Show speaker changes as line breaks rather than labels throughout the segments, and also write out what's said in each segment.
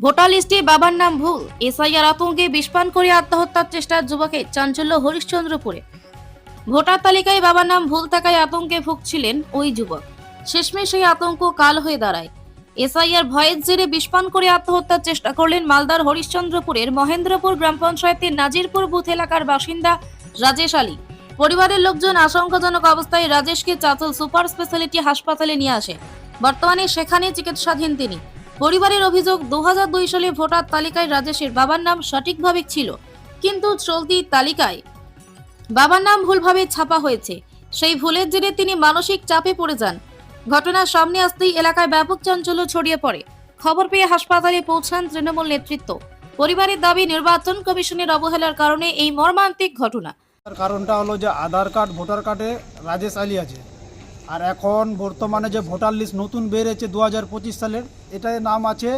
Voter লিস্টে বাবার নাম ভুল। এসআইআর আতঙ্কে বিষপান করে আত্মহত্যার চেষ্টার যুবকের চাঞ্চল্য হরিশ্চন্দ্রপুরে। ভোটার তালিকায় বাবার নাম ভুল থাকায় আতঙ্কে ভুগছিলেন ওই যুবক। শেষমেশ সেই আতঙ্ক কাল হয়ে দাঁড়ায়। এসআইআর ভয়ের জেরে বিষপান করে আত্মহত্যার চেষ্টা করলেন মালদার হরিশ্চন্দ্রপুরের মহেন্দ্রপুর গ্রাম পঞ্চায়েতের নাজিরপুর বুথ এলাকার বাসিন্দা রাজেশ আলী। পরিবারের লোকজন আশঙ্কাজনক অবস্থায় রাজেশকে চাতল সুপার স্পেশালিটি হাসপাতালে নিয়ে আসে। বর্তমানে সেখানে চিকিৎসাধীন তিনি। পরিবারের অভিযোগ দু সালে ভোটার তালিকায় রাজেশের বাবার নাম সঠিকভাবে ছিল, কিন্তু চলতি তালিকায় বাবার নাম ভুলভাবে ছাপা হয়েছে। সেই ভুলের জেরে তিনি মানসিক চাপে পড়ে যান। ঘটনার সামনে আসতেই এলাকায় ব্যাপক চাঞ্চল্য ছড়িয়ে পড়ে। খবর পেয়ে হাসপাতালে পৌঁছান তৃণমূল নেতৃত্ব। পরিবারের দাবি, নির্বাচন কমিশনের অবহেলার কারণে এই মর্মান্তিক ঘটনা।
কারণটা হলো যে আধার কার্ড, ভোটার কার্ডে রাজেশ আলী আছে। আর এখন বর্তমানে যে ভোটার লিস্ট নতুন বেরিয়েছে দু হাজার পঁচিশ সালের এটার নাম আছে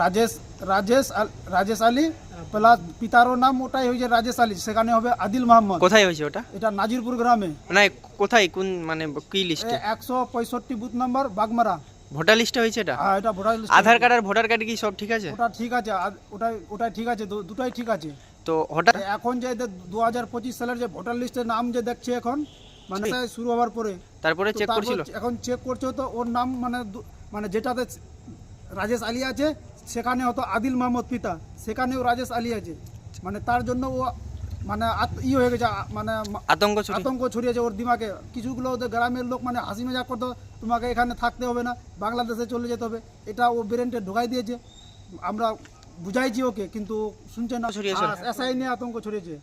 রাজেশ রাজেশ রাজেশ আলী প্লাস পিতারও নাম ওটাই হয়েছে রাজেশ আলী সেখানে হবে আদিল মোহাম্মদ
কোথায় হয়েছে ওটা?
এটা নাজিরপুর গ্রামে।
না কোথায় কোন মানে কি লিস্টে?
একশো পঁয়ষট্টি বুথ নাম্বার বাগমারা।
ভোটার লিস্টে হয়েছে এটা?
হ্যাঁ এটা ভোটার লিস্ট
আধার কার্ড আর ভোটার কার্ড কি সব ঠিক আছে?
ওটা ঠিক আছে আর ওটাই ওটাই ঠিক আছে দুটাই ঠিক আছে।
তো হঠাৎ
এখন যে দু হাজার পঁচিশ সালের যে ভোটার লিস্টের নাম যে দেখছে এখন মানে শুরু হওয়ার পরে।
তারপরে চেক করছিল?
এখন চেক করছে তো ওর নাম মানে মানে যেটাতে রাজেশ আলী আছে সেখানে হয়তো আদিল মাহমুদ পিতা সেখানেও রাজেশ আলী আছে। মানে তার জন্য ও মানে ই হয়ে গেছে মানে
আতঙ্ক
আতঙ্ক ছড়িয়েছে ওর দিমাগে। কিছুগুলো ওদের গ্রামের লোক মানে হাসি মজাক করতো তোমাকে এখানে থাকতে হবে না বাংলাদেশে চলে যেতে হবে। এটা ও ব্রেনটে ঢোকাই দিয়েছে। আমরা বুঝাইছি ওকে কিন্তু শুনছে না।
ছড়িয়েছে।
এসআই নিয়ে আতঙ্ক ছড়িয়েছে।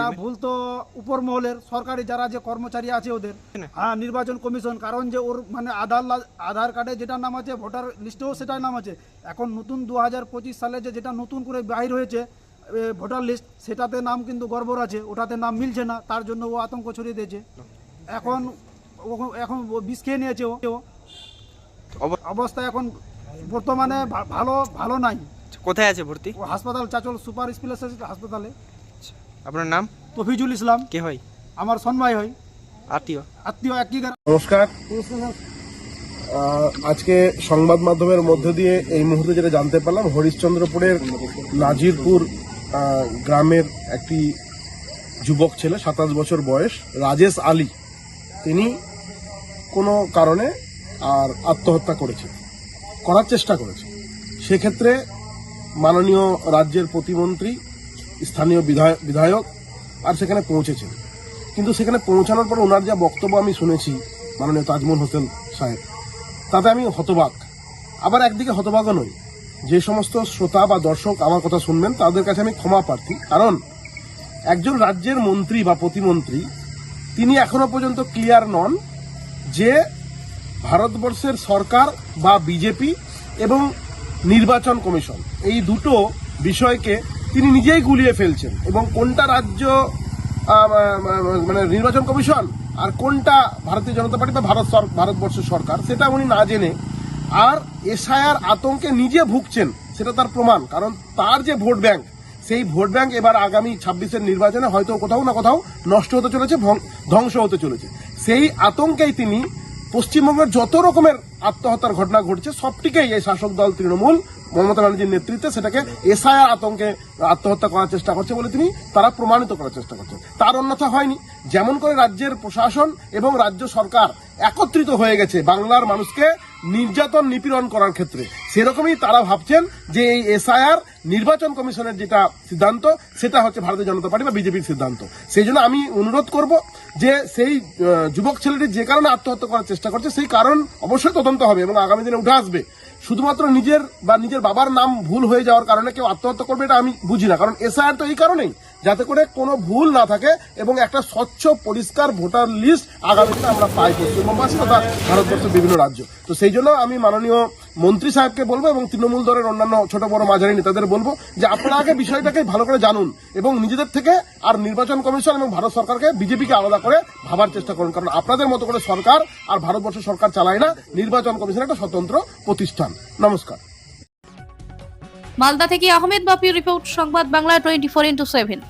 তা ভুল তো উপর মহলের সরকারি যারা যে কর্মচারী আছে ওদের। হ্যাঁ। নির্বাচন কমিশন কারণ যে ওর মানে আধার আধার কার্ডে যেটা নাম আছে ভোটার লিস্টেও সেটাই নাম আছে। এখন নতুন দু হাজার পঁচিশ সালে যে যেটা নতুন করে বাইর হয়েছে ভোটার লিস্ট সেটাতে নাম কিন্তু গড়বড় আছে। ওটাতে নাম মিলছে না তার জন্য ও আতঙ্ক ছড়িয়ে দিয়েছে। এখন এখন বিষ খেয়ে নিয়েছে ও। অবস্থা এখন বর্তমানে ভালো ভালো নাই।
কোথায় আছে ভর্তি?
হাসপাতাল চাচল সুপার স্পেশালিস্ট হাসপাতালে।
আপনার নাম?
তফিজুল ইসলাম।
কে হয়?
আমার সন্মাই হয়।
আত্মীয়?
আত্মীয় একই
নমস্কার। আজকে সংবাদ মাধ্যমের মধ্য দিয়ে এই মুহূর্তে যেটা জানতে পারলাম হরিশ্চন্দ্রপুরের নাজিরপুর গ্রামের একটি যুবক ছেলে সাতাশ বছর বয়স রাজেশ আলী। তিনি কোনো কারণে আর আত্মহত্যা করেছে করার চেষ্টা করেছে সেক্ষেত্রে মাননীয় রাজ্যের প্রতিমন্ত্রী স্থানীয় বিধায়ক বিধায়ক আর সেখানে পৌঁছেছেন। কিন্তু সেখানে পৌঁছানোর পর ওনার যা বক্তব্য আমি শুনেছি মাননীয় তাজমহল হোসেন সাহেব, তাতে আমি হতবাক। আবার একদিকে হতবাকও নই। যে সমস্ত শ্রোতা বা দর্শক আমার কথা শুনবেন, তাদের কাছে আমি ক্ষমা প্রার্থী। কারণ একজন রাজ্যের মন্ত্রী বা প্রতিমন্ত্রী, তিনি এখনও পর্যন্ত ক্লিয়ার নন যে ভারতবর্ষের সরকার বা বিজেপি এবং নির্বাচন কমিশন, এই দুটো বিষয়কে তিনি নিজেই গুলিয়ে ফেলছেন। এবং কোনটা রাজ্য মানে নির্বাচন কমিশন আর কোনটা ভারতীয় জনতা পার্টি বা ভারত ভারতবর্ষের সরকার, সেটা উনি না জেনে আর এসআইআর আতঙ্কে নিজে ভুগছেন, সেটা তার প্রমাণ। কারণ তার যে ভোট ব্যাংক, সেই ভোট ব্যাংক এবার আগামী ছাব্বিশের নির্বাচনে হয়তো কোথাও না কোথাও নষ্ট হতে চলেছে ধ্বংস হতে চলেছে। সেই আতঙ্কেই তিনি পশ্চিমবঙ্গের যত রকমের আত্মহত্যার ঘটনা ঘটছে, সবটিকেই এই শাসক দল তৃণমূল মমতা ব্যানার্জির নেতৃত্বে সেটাকে এসআইআর আতঙ্কে আত্মহত্যা করার চেষ্টা করছে বলে তিনি তারা প্রমাণিত করার চেষ্টা করছেন। তার অন্যথা হয়নি। যেমন করে রাজ্যের প্রশাসন এবং রাজ্য সরকার একত্রিত হয়ে গেছে বাংলার মানুষকে নির্যাতন নিপীড়ন করার ক্ষেত্রে। সেরকমই তারা ভাবছেন যে এই এসআইআর নির্বাচন কমিশনের যেটা সিদ্ধান্ত, সেটা হচ্ছে ভারতীয় জনতা পার্টি বা বিজেপির সিদ্ধান্ত। সেই জন্য আমি অনুরোধ করব যে সেই যুবক ছেলেটি যে কারণে আত্মহত্যা করার চেষ্টা করছে, সেই কারণ অবশ্যই তদন্ত হবে এবং আগামী দিনে উঠে আসবে। শুধুমাত্র নিজের বা নিজের বাবার নাম ভুল হয়ে যাওয়ার কারণে কেউ আত্মহত্যা করবে এটা আমি বুঝি না। কারণ এসআইআর তো এই কারণেই, যাতে করে কোনো ভুল না থাকে এবং একটা স্বচ্ছ, পরিষ্কার ভোটার লিস্ট আগামীতে আমরা পাই পশ্চিমবঙ্গবাসী তথা ভারতবর্ষের বিভিন্ন রাজ্য। তো সেই জন্য আমি মাননীয় মন্ত্রী সাহেবকে বলব এবং তৃণমূল দলের অন্যান্য ছোট বড় মাঝারি নেতাদের বলব যে আপনারা আগে বিষয়টাকে ভালো করে জানুন এবং নিজেদের থেকে আর নির্বাচন কমিশন এবং ভারত সরকারকে বিজেপিকে আলাদা করে ভাবার চেষ্টা করুন। কারণ আপনাদের মতো করে সরকার আর ভারতবর্ষের সরকার চালায় না, নির্বাচন কমিশন একটা স্বতন্ত্র প্রতিষ্ঠান। নমস্কার।
মালদা থেকে Ahmed বাপির report, Sangbad Bangla twenty four into seven.